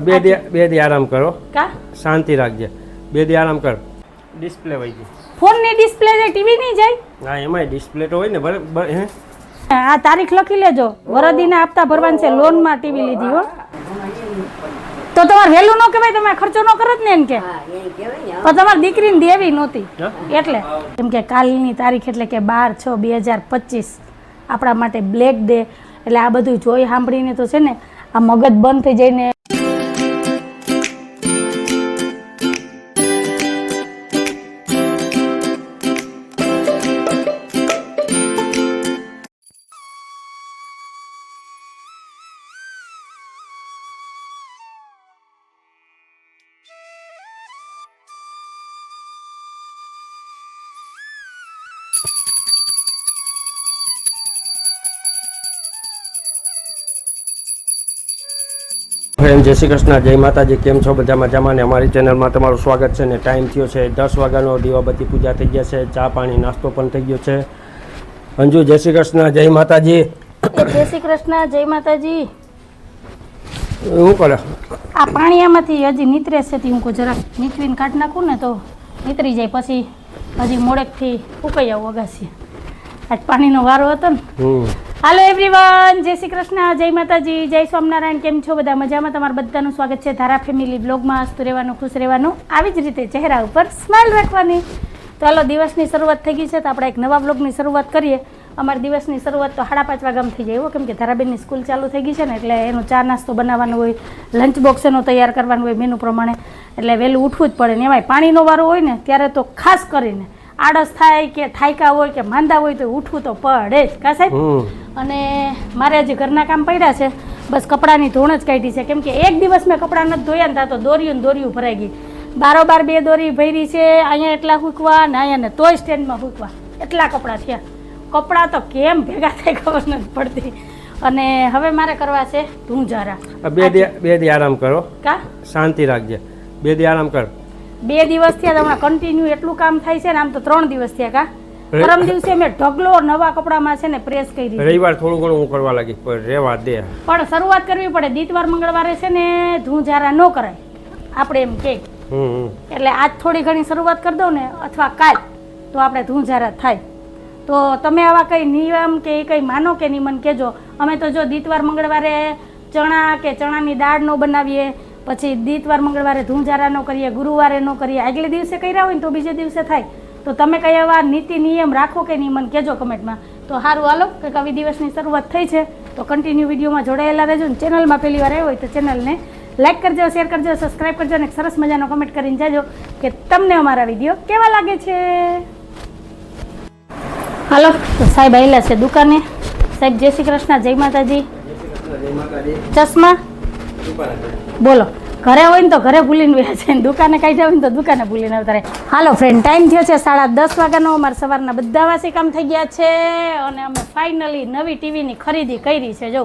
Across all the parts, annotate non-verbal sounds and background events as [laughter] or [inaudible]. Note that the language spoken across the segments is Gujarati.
બે દે બે દે આરામ કરો. કા? શાંતિ રાખજે. બે દી આરામ કર. ડિસ્પ્લે વહી ગઈ. ફોનની ડિસ્પ્લે જાય ટીવી નહીં જાય? હા એમાંય ડિસ્પ્લે તો હોય ને બરાબર હે? આ તારીખ લખી લેજો. વરદીના હપ્તા ભરવાન છે લોનમાં ટીવી લીધી હો. તો તમારે વહેલું ન કહેવાય તમે ખર્ચો ન કરો જ ને એમ કે. પણ તમારી દીકરીને દેવી નહોતી. એટલે કેમ કે કાલની તારીખ એટલે કે બાર છ બે હજાર પચીસ આપણા માટે બ્લેક ડે. એટલે આ બધું જોઈ સાંભળીને તો છે ને આ મગજ બંધ થઈ જઈને જય શ્રી કૃષ્ણ જય માતાજી કેમ છો? બધા મજામાં ને અમારી ચેનલમાં તમારું સ્વાગત છે ને ટાઈમ થયો છે દસ વાગ્યાનો દીવાબત્તી પૂજા થઈ ગયા છે ચા પાણી નાસ્તો પણ થઈ ગયો છે. અંજુ જય શ્રી કૃષ્ણ જય માતાજી. જય શ્રી કૃષ્ણ જય માતાજી. શું કરે? આ પાણી આમાંથી હજી નીતરે છે હું જરાક નીચવીને કાઢ નાખું ને તો નીતરી જાય પછી હજી મોડેકથી ઉકાઈ આવું અગાસી આજ પાણીનો વારો હતો ને. હાલો એવરીવન જય શ્રી કૃષ્ણ, જય માતાજી, જય સ્વામિનારાયણ, કેમ છો બધા? મજામાં તમારું બધાનું સ્વાગત છે ધારા ફેમિલી બ્લોગમાં. હસતું રહેવાનું, ખુશ રહેવાનું, આવી જ રીતે ચહેરા ઉપર સ્માઇલ રાખવાની. તો હાલો, દિવસની શરૂઆત થઈ ગઈ છે તો આપણે એક નવા બ્લોગની શરૂઆત કરીએ. અમારા દિવસની શરૂઆત તો સાડા પાંચ વાગ્યામાં થઈ જાય એવું કેમ કે ધારાબેનની સ્કૂલ ચાલુ થઈ ગઈ છે ને એટલે એનો ચા નાસ્તો બનાવવાનો હોય લંચ બોક્સ એનો તૈયાર કરવાનું હોય મેનુ પ્રમાણે. એટલે વહેલું ઉઠવું જ પડે ને એમાંય પાણીનો વારો હોય ને, ત્યારે તો ખાસ કરીને આળસ થાય કે થાયકા હોય કે માંદા હોય તો ઉઠવું તો પડે જ કા સાહેબ? અને મારે હજી ઘરના કામ પડ્યા છે. બસ કપડાની ધોણ જ કાઢી છે. કેમ કે એક દિવસ મેં કપડાં નથી ધોયા ને ત્યાં તો દોર્યું ને દોર્યું ભરાઈ ગઈ. બારોબાર બે દોરી ભરી છે અહીંયા એટલા હૂકવા ને અહીંયા ને તોય સ્ટેન્ડમાં હૂકવા. એટલા કપડાં થયા. કપડાં તો કેમ ભેગા થાય ખબર નથી પડતી. અને હવે મારે કરવા છે તું જરા. બે બે દી આરામ કરો. કા? શાંતિ રાખજે. બે દી આરામ કર. બે દિવસ થયા હમણાં કન્ટિન્યુ એટલું કામ થાય છે ને આમ તો ત્રણ દિવસ થયા કા? પરમ દિવસે મેં ઢગલો નવા કપડામાં છે ને પ્રેસ કરી રવિવાર થોડું ઘણું હું કરવા લાગી પણ રેવા દે. પણ શરૂઆત કરવી પડે. દીતવાર મંગળવારે છે ને ધૂંઝારા ન કરાય. આપણે એમ કે. એટલે આજ થોડી ઘણી શરૂઆત કરી દઉં ને અથવા કાલ તો આપણે ધૂંઝારા થાય. તો તમે આવા કંઈ નિયમ કે એ કંઈ માનો કે નહીં મને કહેજો. અમે તો જો દીતવાર મંગળવારે ચણા કે ચણાની દાળ ન બનાવીએ પછી દીતવાર મંગળવારે ધૂંઝારા ન કરીએ ગુરુવારે ન કરીએ આગલે દિવસે કર્યા હોય ને તો બીજે દિવસે થાય. તો તમે કયા વાર નીતિ નિયમ રાખો કે નહીં મને કહેજો કમેન્ટમાં. તો સારું હાલો કે કવિ દિવસની શરૂઆત થઈ છે. તો કન્ટિન્યુ વિડીયોમાં જોડાયેલા રહેજો ને ચેનલમાં પહેલી વાર આવ્યો હોય તો ચેનલને લાઈક કરજો શેર કરજો સબસ્ક્રાઈબ કરજો અને સરસ મજાનો કમેન્ટ કરીને જાજો કે તમને અમારા વીડિયો કેવા લાગે છે. હાલો તો સાહેબ આવેલા છે દુકાને. સાહેબ જય શ્રી કૃષ્ણ જય માતાજી. ચશ્મા? બોલો ઘરે હોય ને તો ઘરે ભૂલીને વ્યા છે. દુકાને કાંઈ હોય ને તો દુકાને ભૂલીને આવતા હાલો ફ્રેન્ડ ટાઈમ થયો છે સાડા દસ વાગ્યાનો. અમારા સવારના બધા વાસી કામ થઈ ગયા છે અને અમે ફાઇનલી નવી ટીવીની ખરીદી કરી છે. જો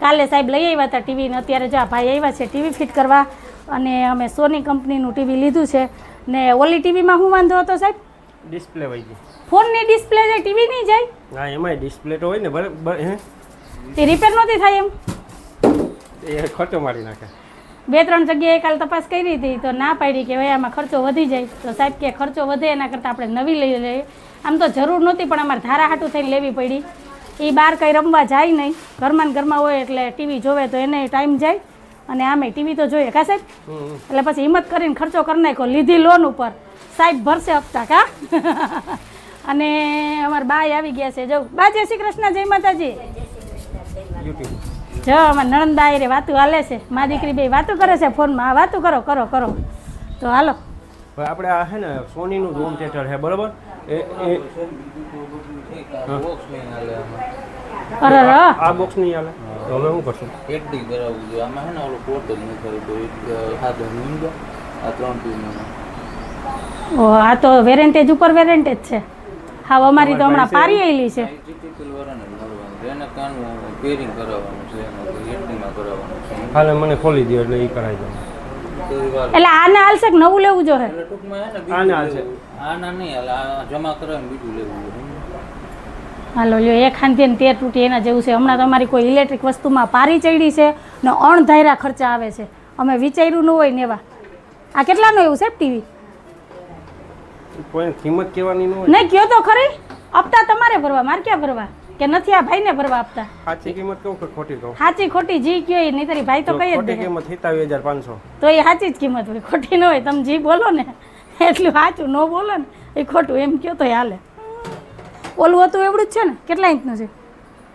કાલે સાહેબ લઈ આવ્યા હતા ટીવીને અત્યારે જો આ ભાઈ આવ્યા છે ટીવી ફિટ કરવા અને અમે સોની કંપનીનું ટીવી લીધું છે. ને ઓલી ટીવીમાં શું વાંધો હતો સાહેબ? ડિસ્પ્લે હોય ફોનની ડિસ્પ્લે છે ટીવી નહીં જાય હા એમાંય ડિસ્પ્લે તો હોય ને બરાબર તે રિપેર નહોતી થાય એમ? એ ખર્ચો મારી નાખે. બે ત્રણ જગ્યાએ કાલ તપાસ કરી હતી તો ના પાડી કે ભાઈ આમાં ખર્ચો વધી જાય. તો સાહેબ કે ખર્ચો વધે એના કરતાં આપણે નવી લઈ લઈએ. આમ તો જરૂર નહોતી પણ અમારે ધારા હાટું થઈને લેવી પડી. એ બહાર કંઈ રમવા જાય નહીં. ઘરમાં ને ઘરમાં હોય એટલે ટીવી જોવે તો એને ટાઈમ જાય. અને આમે ટીવી તો જોઈએ. કા સાહેબ? એટલે પછી હિંમત કરીને ખર્ચો કરી નાખ્યો લીધી લોન ઉપર. સાહેબ ભરશે હપ્તા કા? [laughs] અને અમારા બાય આવી ગયા છે. જો બા જય શ્રી કૃષ્ણ જય માતાજી. યુટ્યુબ જો અમારા નણંદા રે વાતું હાલે છે. મારી દીકરી બે વાતું કરે છે ફોનમાં. આ વાતું કરો કરો કરો. તો હાલો. હવે આપણે આ છે ને સોનીનું હોમ થિયેટર છે બરોબર? એ એ અરે આ બોક્સ નહીં હાલે. તો હવે શું કરશું? એચડી કરાવવું જોઈએ. આમાં છે ને ઓલો પોર્ટ જ નહીં થયું તો એક સાધન ઊંઘો આ ત્રણ પીનું ઓ આ તો વેરેન્ટેજ ઉપર વેરેન્ટેજ છે. હા અમારી તો હમણાં પારી આવેલી છે. એને કાનનું પેરિંગ કરાવવાનું છે એમાં એચડીમાં કરાવવાનું છે. હાલે મને ખોલી દો એટલે એ કરાવી દઉં. એટલે આને હાલશે કે નવું લેવું જોઈએ? એટલે ટૂંકમાં છે ને આને હાલશે. આના નહીં હાલ આ જમા કરાવીને બીજું લેવું જોઈએ. હાલો લ્યો એક હાંધી ને તેર તૂટી એના જેવું છે. હમણાં તમારી કોઈ ઇલેક્ટ્રિક વસ્તુમાં પારી ચડી છે ને અણધાર્યા ખર્ચા આવે છે. અમે વિચાર્યું ન હોય ને એવા. આ કેટલાનું એવું છે ટીવી? કોઈ કિંમત કહેવાની ન હોય. નહીં કયો તો ખરી. હપ્તા તમારે ભરવા મારે ક્યાં ભરવા? કે નથી આ ભાઈને ભરવા આપતા? સાચી કિંમત કહું કે ખોટી કહું? સાચી ખોટી જી કયો એ નહીં તારી ભાઈ તો કઈ જ ખોટી કિંમત સિત્તાવીસ હજાર પાંચસો તો એ સાચી જ કિંમત હોય. ખોટી ન હોય તમે જી બોલો ને. એટલું સાચું ન બોલો ને એ ખોટું એમ કયો તો હાલે. ઓલું હતું એવડું જ છે ને? કેટલા ઇંચનું છે?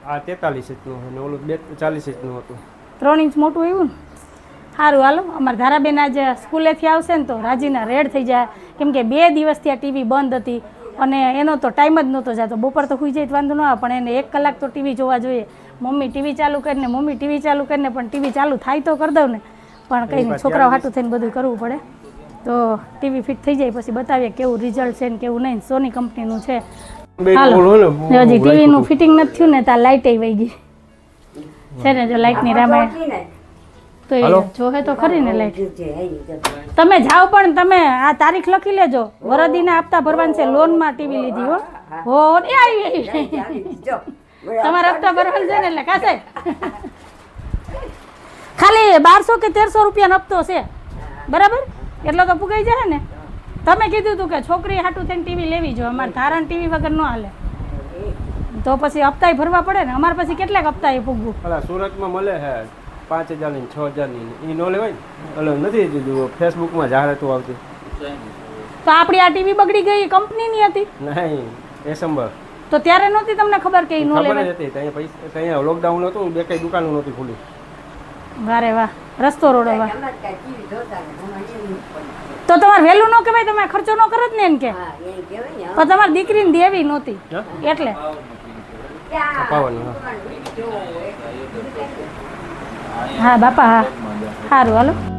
આ તેતાલીસ ઇંચનું અને ઓલું બે ચાલીસ ઇંચનું હતું. ત્રણ ઇંચ મોટું એવું ને? સારું હાલો. અમારા ધારાબેન આજે સ્કૂલેથી આવશે ને તો રાજીના રેડ થઈ જાય. કેમ કે બે દિવસથી આ ટીવી બંધ હતી. અને એનો તો ટાઈમ જ નહોતો જતો. બપોર તો સુઈ જાય તો વાંધો ન આવે પણ એને એક કલાક તો ટીવી જોવા જોઈએ. મમ્મી ટીવી ચાલુ કરીને મમ્મી ટીવી ચાલુ કરીને પણ ટીવી ચાલુ થાય તો કરી દઉં ને. પણ કંઈ નહીં છોકરાઓ હાટું થઈને બધું કરવું પડે. તો ટીવી ફિટ થઈ જાય પછી બતાવીએ કેવું રિઝલ્ટ છે ને કેવું નહીં. સોની કંપનીનું છે. હજી ટીવીનું ફિટિંગ નથી થયું ને ત્યાં લાઇટ વહી ગઈ. છે ને જો લાઇટની રામાયણ તો એ. જોહે તો ખરી ને લાઈટ. તમે જાઓ પણ તમે આ તારીખ લખી લેજો. વરદીના હપ્તા ભરવાન છે લોનમાં ટીવી લીધી હો. હો એ આવી. [laughs] તમારે હપ્તા ભરવાન છે ને એટલે કાસે [laughs] ખાલી બારસો કે તેરસો રૂપિયાનો હપ્તો છે. બરાબર? એટલો તો પુગાઈ જાય ને. તમે કીધું હતું કે છોકરી હાટું થઈને ટીવી લેવી જો અમારે ધારણ ટીવી વગર ન હાલે. તો પછી હપ્તાય ભરવા પડે ને અમારે પછી કેટલાક હપ્તા એ પૂગવું સુરતમાં મળે છે પાંચ હજારની છ હજારની એ નો લેવાય એટલે નથી દીધું ફેસબુકમાં જાહેરાતો આવતી તો આપણી આ ટીવી બગડી ગઈ કંપનીની હતી? નહીં એસેમ્બર તો ત્યારે નહોતી તમને ખબર કે એ નો લેવાય? હતી ત્યાં પૈસા ત્યાં લોકડાઉન હતું બે કઈ દુકાનો નહોતી ખુલી. વારે વાહ રસ્તો રોડવા તો તમારે વહેલું ન કહેવાય તમે ખર્ચો ન કરો જ ને એમ કે? તો તમારી દીકરીને દેવી નહોતી એટલે. અપાવવાની હા બાપા હા. સારું હાલો.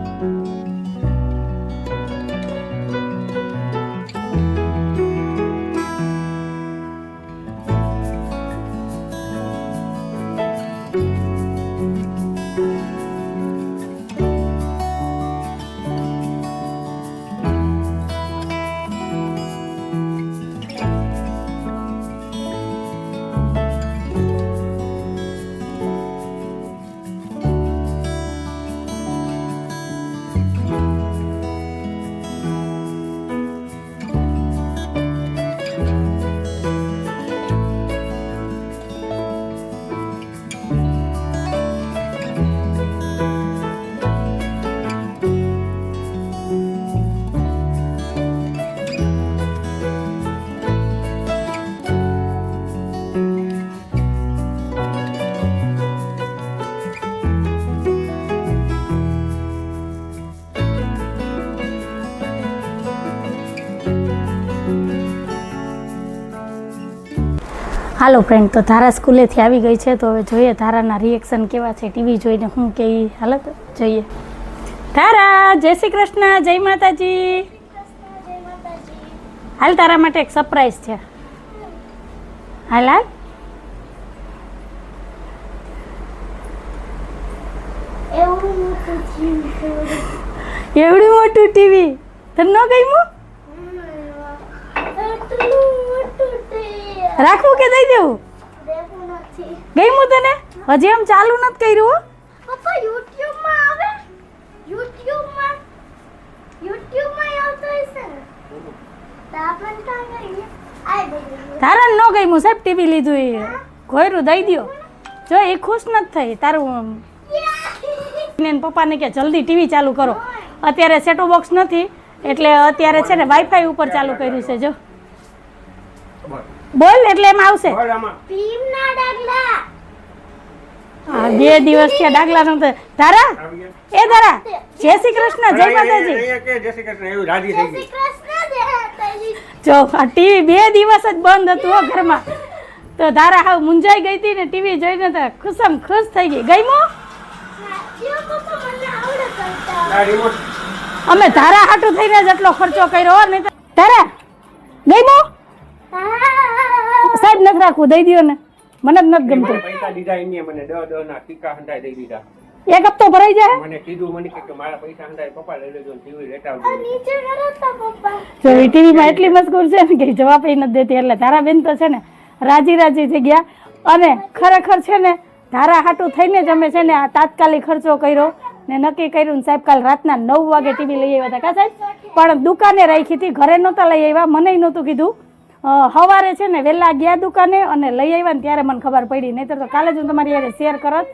હાલો ફ્રેન્ડ તો ધારા સ્કૂલેથી આવી ગઈ છે તો હવે જોઈએ ધારાના રિએક્શન કેવા છે. ટીવી જોઈને હું કે હાલત જોઈએ. ધારા જય શ્રી કૃષ્ણ જય માતાજી. હાલ તારા માટે એક સરપ્રાઈઝ છે. હાલ હાલ. એવડું મોટું ટીવી તને ન ગમ્યું? રાખવું કે દઈ દેવું? ગમ્યું તને? હજી આમ ચાલુ નથી કર્યું હો. પપ્પા યુટ્યુબમાં આવે? યુટ્યુબમાં યુટ્યુબમાં આવતો હશે ને? તારા ન ગમ્યું સાહેબ ટીવી લીધું એ? ઘોયરું દઈ દ્યો. જો એ ખુશ નથી થઈ. તારું ને પપ્પાને કે જલ્દી ટીવી ચાલુ કરો. અત્યારે સેટો બોક્સ નથી. એટલે અત્યારે છે ને વાઈફાઈ ઉપર ચાલુ કર્યું છે જો. બોલ એટલે એમ આવશે. ભીમના ડાગલા. હા, બે દિવસ છે ડાગલા નું તારા એ તારા જય શ્રી કૃષ્ણ જય માતાજી. જય શ્રી કૃષ્ણ એવી રાજી થઈ ગઈ. જો આ ટીવી બે દિવસ જ બંધ હતું હો ઘરમાં. [laughs] તો તારા હાવ મુંજાઈ ગઈ હતી ને ટીવી જોઈને તો ખુશમ ખુશ થઈ ગઈ. આ રિમોટ અમે ધારા હાટું થઈને જ એટલો ખર્ચો કર્યો હો નહીં તો તારા સાહેબ નથી રાખવું દઈ દો ને. મને જ નથી ગમતું. પૈસા દીધા એમને મને ડ ડ ના ટીકા હંડાઈ દઈ દીધા. એક હપ્તો ભરાઈ જાય? મને કીધું મને કે મારા પૈસા હંડાઈ પપ્પા લઈ લેજો ટીવી લેતા આવજો નીચે કરતા પપ્પા. જો ટીવી માં એટલી મજબૂર છે ને કે જવાબ એ નથી દેતી એટલે તારા બેન તો છે ને રાજી રાજી થઈ ગયા. અને ખરેખર છે ને ધારા હાટું થઈને જ અમે છે ને આ તાત્કાલિક ખર્ચો કર્યો ને નક્કી કર્યું ને સાહેબ કાલ રાતના નવ વાગે ટીવી લઈ આવ્યા હતા. કા સાહેબ? પણ દુકાને રાખી હતી ઘરે નહોતા લઈ આવ્યા મને નહોતું કીધું. સવારે છે ને વહેલા ગયા દુકાને અને લઈ આવ્યા ને ત્યારે મને ખબર પડી. નહીતર તો કાલે જ હું તમારી યારે શેર કરત.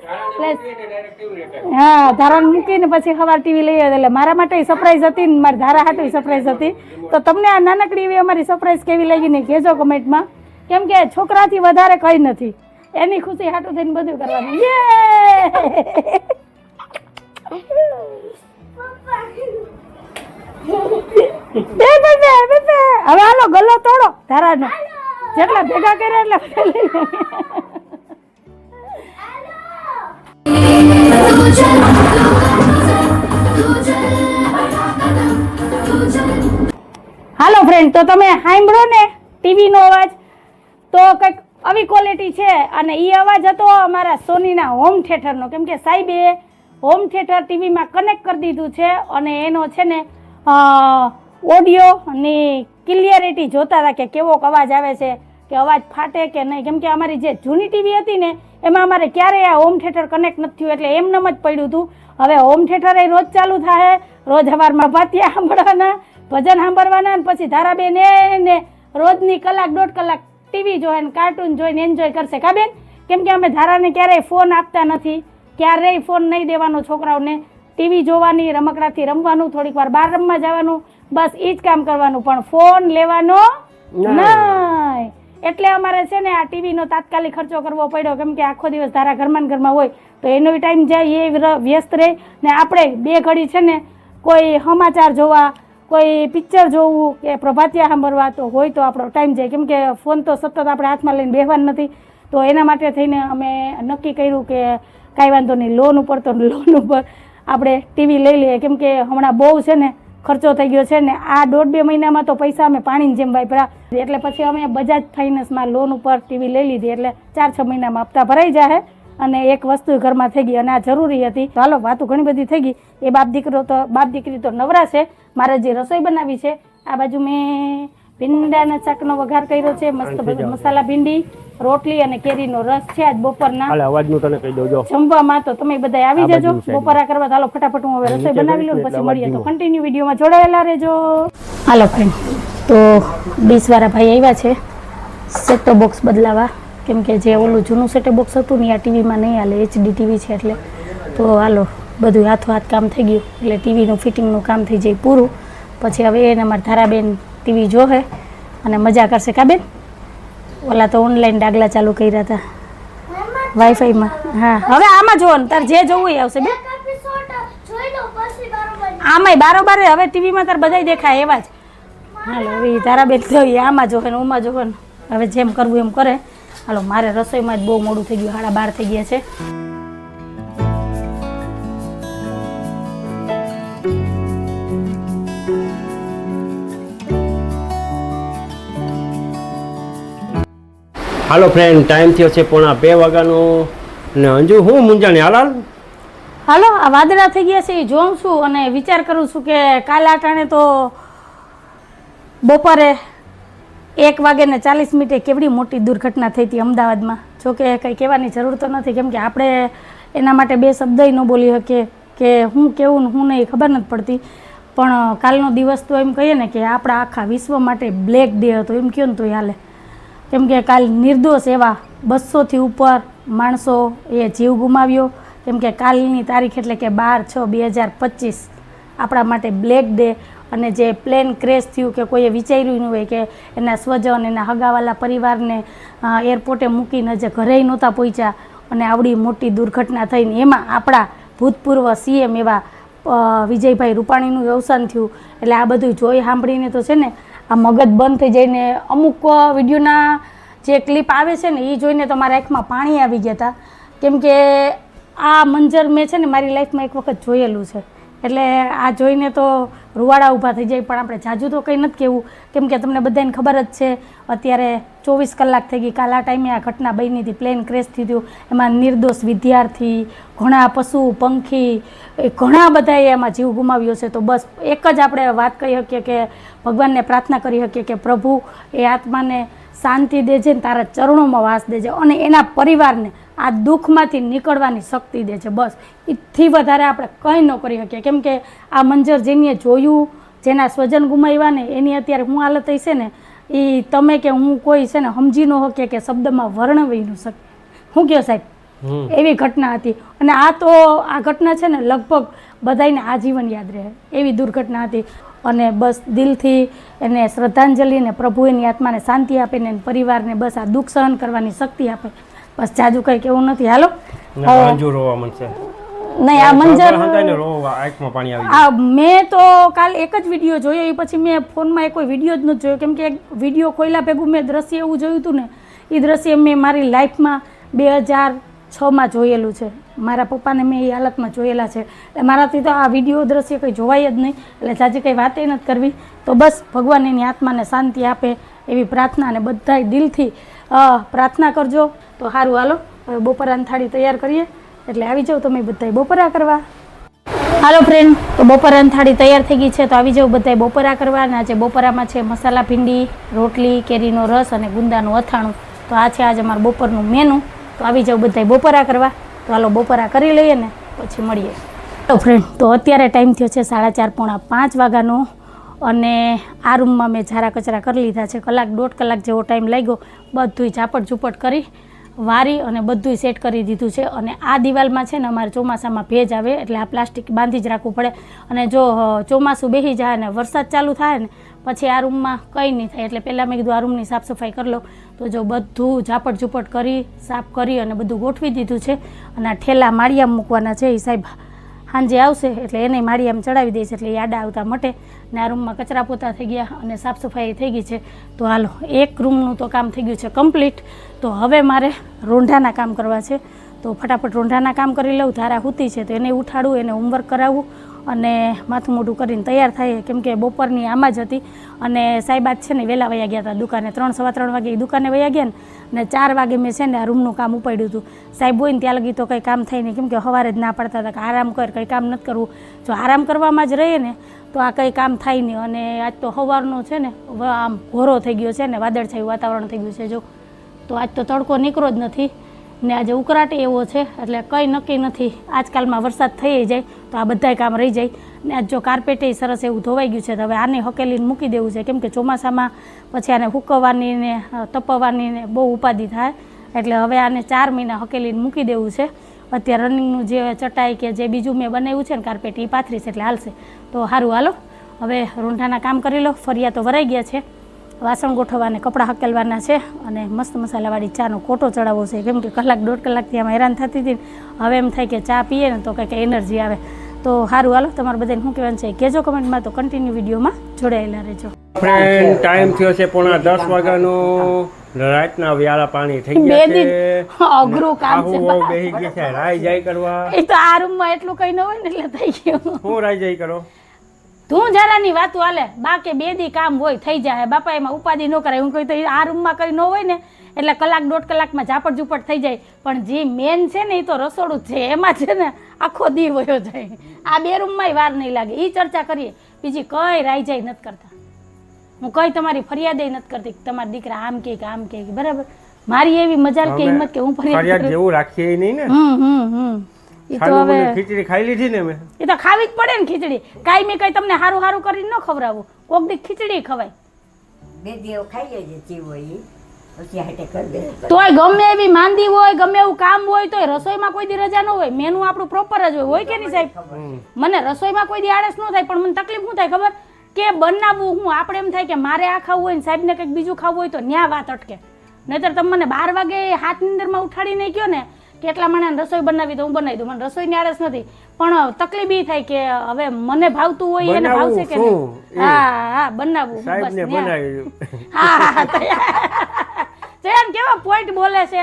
એટલે હા, ધારણ મૂકીને પછી સવાર ટીવી લઈ આવ્યો. એટલે મારા માટે સરપ્રાઈઝ હતી ને મારી ધારા હાટવી સરપ્રાઈઝ હતી. તો તમને આ નાનકડી એવી અમારી સરપ્રાઈઝ કેવી લાગી ને કહેજો કમેન્ટમાં કેમ કે છોકરાથી વધારે કંઈ નથી. એની ખુશી હાટું થઈને બધું કરવાનું. યે બે બે બે બે બે. હવે હાલો, ગલ્લો તોડો. ધારાનો. જેટલા ભેગા કર્યા એટલે હાલો ફ્રેન્ડ તો તમે સાંભળો ને ટીવીનો અવાજ. તો કંઈક આવી ક્વોલિટી છે અને એ અવાજ હતો અમારા સોનીના હોમ થિયેટરનો કેમ કે સાહેબે હોમ થિયેટર ટીવીમાં કનેક્ટ કરી દીધું છે અને એનો છે ને ઓડિયો ની ક્લિયરિટી જોતા હતા કે કેવો અવાજ આવે છે, કે અવાજ ફાટે કે નહીં. કેમ કે અમારી જે જૂની ટીવી હતી ને, એમાં અમારે ક્યારેય આ હોમ થિયેટર કનેક્ટ નથી થયું એટલે એમનેમ જ પડ્યું હતું. હવે હોમ થિયેટર એ રોજ ચાલુ થાય રોજ સવારમાં ભાતિયા સાંભળવાના, ભજન સાંભળવાના ને પછી ધારાબેન એને રોજની કલાક દોઢ કલાક ટીવી જોઈએ ને કાર્ટૂન જોઈને એન્જોય કરશે. કા બેન? કેમ કે અમે ધારાને ક્યારેય ફોન આપતા નથી. ક્યારેય ફોન નહીં દેવાનો છોકરાઓને. ટીવી જોવાની રમકડાથી રમવાનું થોડીક વાર બહાર રમવા જવાનું બસ એ જ કામ કરવાનું. પણ ફોન લેવાનો નહીં. એટલે અમારે છે ને આ ટીવીનો તાત્કાલિક ખર્ચો કરવો પડ્યો. કેમ કે આખો દિવસ ધારા ઘરમાં ઘરમાં હોય તો એનો ટાઈમ જાય એ વ્યસ્ત રહે. ને આપણે બે ઘડી છે ને કોઈ સમાચાર જોવા કોઈ પિક્ચર જોવું કે પ્રભાતિયા સાંભળવા તો હોય તો આપણો ટાઈમ જાય. કેમ કે ફોન તો સતત આપણે હાથમાં લઈને બેહવાનું નથી. તો એના માટે થઈને અમે નક્કી કર્યું કે કાંઈ વાંધો નહીં લોન ઉપર તો [laughs] લોન ઉપર આપણે ટીવી લઈ લઈએ. કેમ કે હમણાં બહુ છે ને ખર્ચો થઈ ગયો છે ને આ દોઢ બે મહિનામાં તો પૈસા અમે પાણીની જેમ વાપર્યા. એટલે પછી અમે બજાજ ફાઇનાન્સમાં લોન ઉપર ટીવી લઈ લીધી. એટલે ચાર છ મહિનામાં હપ્તા ભરાઈ જાય અને એક વસ્તુ ઘરમાં થઈ ગઈ અને આ જરૂરી હતી. હાલો વાતો ઘણી બધી થઈ ગઈ. એ બાપ દીકરો તો બાપ દીકરી તો નવરા છે. મારે જે રસોઈ બનાવી છે આ બાજુ મેં ભીંડાના શાકનો વઘાર કર્યો છે. મસ્ત મસાલા ભીંડી રોટલી અને કેરીનો રસ છે આજ બપોરના. હાલે અવાજનું તને કહી દઉં જો. જમવામાં તો તમે બધા આવી જજો. બપોરા કરવા હાલો ફટાફટ હું હવે રસોઈ બનાવી લઉં પછી મળીએ તો કન્ટિન્યુ વિડીયોમાં જોડાયેલા રહેજો. હાલો ફ્રેન્ડ તો ડીશવાળા ભાઈ આવ્યા છે. સેટો બોક્સ બદલાવા. કેમ કે જે ઓલું જૂનું સેટો બોક્સ હતું ને આ ટીવીમાં નહીં હાલે એચડી ટીવી છે એટલે. તો હાલો બધું હાથો હાથ કામ થઈ ગયું. એટલે ટીવીનું ફિટિંગનું કામ થઈ જાય પૂરું. પછી હવે એને મારા ધારાબેન ટીવી જોહે અને મજા કરશે. કા બેન? ઓલા તો ઓનલાઈન ડાગલા ચાલુ કર્યા હતા વાઈફાઈમાં હા. હવે આમાં જોવાનું. તાર જે જોવું એ આવશે બરોબર આમાંય બારોબાર હવે ટીવીમાં તાર બધાય દેખાય એવા જ. હાલો, હવે તારા બેન તો આમાં જોવે ને ઓમાં જોવે હવે જેમ કરવું એમ કરે. હાલો, મારે રસોઈમાં જ બહુ મોડું થઈ ગયું. હાડા બાર થઈ ગયા છે. હાલો ફ્રેન્ડ ટાઈમ થયો છે પોણા બે વાગ્યાનો. ને અંજુ, હું મુંજાણી હાલ હાલ. આ વાદળા થઈ ગયા છે એ જોઉં છું અને વિચાર કરું છું કે કાલ આટાણે તો બપોરે એક વાગે ને ચાલીસ મિનિટે કેવડી મોટી દુર્ઘટના થઈ હતી અમદાવાદમાં. જો કે કંઈ કહેવાની જરૂર તો નથી, કેમ કે આપણે એના માટે બે શબ્દ ન બોલી શકીએ. કે હું કેવું હું નહીં, ખબર નથી પડતી. પણ કાલનો દિવસ તો એમ કહીએ ને કે આપણા આખા વિશ્વ માટે બ્લેક ડે હતો, એમ કહો ને તો હાલે. કેમ કે કાલ નિર્દોષ એવા બસોથી ઉપર માણસો એ જીવ ગુમાવ્યો. કેમ કે કાલની તારીખ એટલે કે બાર છ બે હજાર પચીસ. આપણા માટે બ્લેક ડે અને જે પ્લેન ક્રેશ થયું કે કોઈએ વિચાર્યું ન હોય કે એના સ્વજન, એના હગાવાલા પરિવારને એરપોર્ટે મૂકીને જે ઘરે નહોતા પહોંચ્યા અને આવડી મોટી દુર્ઘટના થઈને એમાં આપણા ભૂતપૂર્વ સીએમ એવા વિજયભાઈ રૂપાણીનું અવસાન થયું. એટલે આ બધું જોઈ સાંભળીને તો છે ને આ મગજ બંધ થઈ જઈને અમુક વિડીયોના જે ક્લિપ આવે છે ને એ જોઈને તો મારા આંખમાં પાણી આવી ગયા હતા કેમ કે આ મંજર મેં છે ને, મારી લાઈફમાં એક વખત જોયેલું છે. એટલે આ જોઈને તો રૂવાડા ઊભા થઈ જાય, પણ આપણે જાજુ તો કંઈ નથી કહેવું. કેમ કે તમને બધાને ખબર જ છે, અત્યારે ચોવીસ કલાક થઈ ગઈ, કાલ ટાઈમે આ ઘટના બની હતી, પ્લેન ક્રેશ થયું એમાં નિર્દોષ વિદ્યાર્થી, ઘણા પશુ, પંખી, એ ઘણા બધાએ એમાં જીવ ગુમાવ્યો છે. તો બસ એક જ આપણે વાત કહી શકીએ કે ભગવાનને પ્રાર્થના કરી શકીએ કે પ્રભુ એ આત્માને શાંતિ દેજે ને તારા ચરણોમાં વાસ દેજે. અને એના પરિવારને આ દુઃખમાંથી નીકળવાની શક્તિ દે છે બસ. એથી વધારે આપણે કંઈ ન કરી શકીએ. કેમ કે આ મંજર જેને જોયું જેના સ્વજન ગુમાવ્યા ને એની અત્યારે હું હાલત છે ને એ તમે કે હું કોઈ છે ને સમજી ન શકીએ કે શબ્દમાં વર્ણવી ન શકે શું કહો સાહેબ? એવી ઘટના હતી. અને આ તો આ ઘટના છે ને લગભગ બધાને આજીવન યાદ રહે. એવી દુર્ઘટના હતી. અને બસ દિલથી એને શ્રદ્ધાંજલિ ને પ્રભુ એની આત્માને શાંતિ આપે ને પરિવારને બસ આ દુઃખ સહન કરવાની શક્તિ આપે. બસ જાજુ કંઈ કેવું નથી. હાલો? અંજુ રોવા મળશે. નહીં આ મંજર આ મેં તો કાલ એક જ વીડિયો જોયો એ પછી મેં ફોનમાં એ કોઈ વીડિયો જ નથી જોયો. કેમ કે એક વીડિયો ખોલ્યા ભેગું મેં દ્રશ્ય એવું જોયું હતું ને એ દ્રશ્ય મેં મારી લાઈફમાં બે હજાર છમાં જોયેલું છે. મારા પપ્પાને મેં એ હાલતમાં જોયેલા છે. એટલે મારાથી તો આ વીડિયો દ્રશ્ય કંઈ જોવાય જ નહીં. એટલે જાજી કંઈ વાતે નથી કરવી. તો બસ ભગવાન એની આત્માને શાંતિ આપે એવી પ્રાર્થના અને બધાય દિલથી પ્રાર્થના કરજો. તો સારું હાલો. હવે બપોરાની થાળી તૈયાર કરીએ. એટલે આવી જાઓ તમે બધાય બપોરા કરવા. હાલો ફ્રેન્ડ તો બપોરાની થાળી તૈયાર થઈ ગઈ છે. તો આવી જાઓ બધાય બપોરા કરવા. અને આજે બપોરામાં છે મસાલા ભીંડી, રોટલી, કેરીનો રસ અને ગુંદાનું અથાણું. તો આ છે આજે અમારું બપોરનું મેનુ તો આવી જાઓ બધાય બપોરા કરવા. તો હાલો, બપોરા કરી લઈએ ને, પછી મળીએ. તો ફ્રેન્ડ તો અત્યારે ટાઈમ થયો છે સાડા ચાર પોણા પાંચ વાગ્યાનો. અને આ રૂમમાં મેં ઝારા કચરા કરી લીધા છે. કલાક દોઢ કલાક જેવો ટાઈમ લાગ્યો. બધુંય ઝાપટ ઝૂપટ કરી વારી અને બધુંય સેટ કરી દીધું છે અને આ દિવાલમાં છે ને અમારે ચોમાસામાં ભેજ આવે એટલે આ પ્લાસ્ટિક બાંધી જ રાખવું પડે. અને જો ચોમાસું બેસી જાય અને વરસાદ ચાલુ થાય ને, પછી આ રૂમમાં કંઈ નહીં થાય. એટલે પહેલાં મેં કીધું આ રૂમની સાફ સફાઈ કરી લો. તો જો બધું ઝાપટ ઝૂપટ કરી, સાફ કરી અને બધું ગોઠવી દીધું છે. અને આ ઠેલા માળિયા મૂકવાના છે એ સાહેબ. સાંજે આવશે એટલે એને માળિયામાં ચડાવી દઈશ એટલે એ આડા આવતા મટે. ને આ રૂમમાં કચરા પોતા થઈ ગયા અને સાફ સફાઈ થઈ ગઈ છે. તો હાલો, એક રૂમનું તો કામ થઈ ગયું છે કમ્પ્લીટ તો હવે મારે રોંઢાના કામ કરવા છે. તો ફટાફટ રોંઢાના કામ કરી લઉં, ધારા હૂતી છે તો એને ઉઠાડવું એને હોમવર્ક કરાવવું અને માથું મોઢું કરીને તૈયાર થાય, કેમ કે બપોરની આમાં જ હતી. અને સાહેબ આજ છે ને વહેલા વયા ગયા હતા દુકાને, ત્રણ સવા ત્રણ વાગે એ દુકાને વયા ગયા ને ને ચાર વાગે મેં છે ને આ રૂમનું કામ ઉપાડ્યું હતું. સાહેબ હોય ને ત્યાં લગી તો કંઈ કામ થાય નહીં, કેમ કે સવારે જ ના પાડતા હતા કે આરામ કર, કંઈ કામ નથી કરવું. જો આરામ કરવામાં જ રહીએ ને, તો આ કંઈ કામ થાય નહીં. અને આજ તો સવારનો છે ને, આમ ઘોરો થઈ ગયો છે ને, વાદળછાયું વાતાવરણ થઈ ગયું છે, જો. તો આજ તો તડકો નીકળો જ નથી. ને આજે ઉકળાટ એવો છે એટલે કંઈ નક્કી નથી. આજકાલમાં વરસાદ થઈ જાય તો આ બધાય કામ રહી જાય. ને આજ જો કાર્પેટે સરસ એવું ધોવાઈ ગયું છે તો હવે આને હકેલીને મૂકી દેવું છે. કેમ કે ચોમાસામાં પછી આને હુકવવાની ને અ, તપવવાની ને બહુ ઉપાધિ થાય. એટલે હવે આને ચાર મહિના હકેલીને મૂકી દેવું છે. અત્યારે રનિંગનું જે ચટાઈ કે જે બીજું મેં બનાવ્યું છે ને કાર્પેટ એ પાથરીશ એટલે હાલશે. તો સારું હાલો. હવે રૂંઢાના કામ કરી લો. ફરિયા તો વરાઈ ગયા છે. વાસણ ગોઠવવા અને કપડાં હકેલવાના છે અને મસ્ત મસાલાવાળી ચાનો કોટો ચડાવવો છે. કેમ કે કલાક દોઢ કલાકથી આમાં હેરાન થતી હતી હવે એમ થાય કે ચા પીએ ને તો કંઈક એનર્જી આવે. તો સારું હાલો તમારે બધાને શું કહેવાનું છે કેજો કમેન્ટમાં તો કન્ટિન્યુ વિડીયોમાં જોડાયેલા રહેજો. ફ્રેન્ડ ટાઈમ થયો છે પોણા દસ વાગ્યાનો. રાતના વ્યાળા પાણી થઈ ગયા છે. અઘરું કામ છે. બેહી ગયા છે. રાઈ જાય કરવા. એ તો આ રૂમમાં એટલું કઈ ન હોય ને એટલે થઈ ગયું. હું રાઈ જાય કરો? તું જરાની વાતું હાલે. બા બે દી કામ હોય થઈ જાય બાપા એમાં ઉપાધિ ન કરાય. હું કહી તો આ રૂમમાં કરી ન હોય ને એટલે કલાક દોઢ કલાકમાં ઝાપટ ઝૂપટ થઈ જાય. પણ જે મેન છે ને એ તો રસોડું છે. એમાં છે ને આખો દી વયો જાય. આ બે રૂમમાંય વાર નહીં લાગે. એ ચર્ચા કરીએ. બીજી કંઈ રાઈ જાય નથી કરતા. હું કંઈ તમારી ફરિયાદ નથી કરતી કે તમારા દીકરા આમ કે આમ કે. બરાબર? મારી એવી મજાલ કે હિંમત કે હું ફરિયાદ ફરિયાદ જેવું રાખીએ નહીં ને. હમ હમ હમ. એ તો હવે મને ખીચડી ખાઈ લીધી ને મેં. એ તો ખાવી જ પડે ને ખીચડી. કાંઈ મેં કંઈ તમને સારું સારું કરીને ન ખવડાવું. કોક દી ખીચડી ખવાય. બે ખાઈ લેજે ઈ. તોય ગમે એવી માંદી હોય ગમે એવું કામ હોય તોય રસોઈમાં કોઈ દી રજા ન હોય. મેનુ આપણું પ્રોપર જ હોય. હોય કે નહીં સાહેબ? મને રસોઈમાં કોઈ દી આળસ ન થાય પણ મને તકલીફ શું થાય ખબર? કે બનાવવું હું આપણે એમ થાય કે મારે આ ખાવું હોય ને સાહેબને કંઈક બીજું ખાવું હોય તો ન્યા વાત અટકે. નહીતર તમે મને બાર વાગે હાથ ઉઠાડી ઉઠાડીને કહો ને કેટલા માણસ રસોઈ બનાવી તો હું બનાવી દઉં. મને રસોઈની આળસ નથી. પણ તકલીફ એ થાય કે હવે મને ભાવતું હોય એને ભાવશે કે નહીં? હા હા બનાવવું બસ હા હા તો કેવા પોઈન્ટ બોલે છે?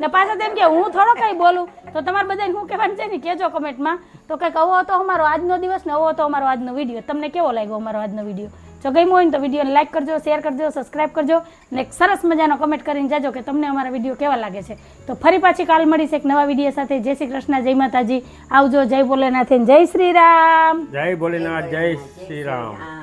ને પાછા તેમ કે હું થોડો કઈ બોલું, તો તમારે બધાને શું કહેવાનું છે ને? કહેજો કમેન્ટમાં. તો કંઈક આવો હતો અમારો આજનો દિવસ ને આવો હતો અમારો આજનો વીડિયો. તમને કેવો લાગ્યો અમારો આજનો વીડિયો? જો ગમ્યો હોય તો વિડીયોને લાઈક કરજો શેર કરજો સબસ્ક્રાઈબ કરજો ને એક સરસ મજાનો કમેન્ટ કરીને જાજો કે તમને અમારા વીડિયો કેવા લાગે છે. તો ફરી પાછી કાલ મળીશ એક નવા વીડિયો સાથે. જય શ્રી કૃષ્ણ, જય માતાજી. આવજો, જય ભોલેનાથ અને જય શ્રી રામ. જય ભોલેનાથ, જય શ્રી રામ.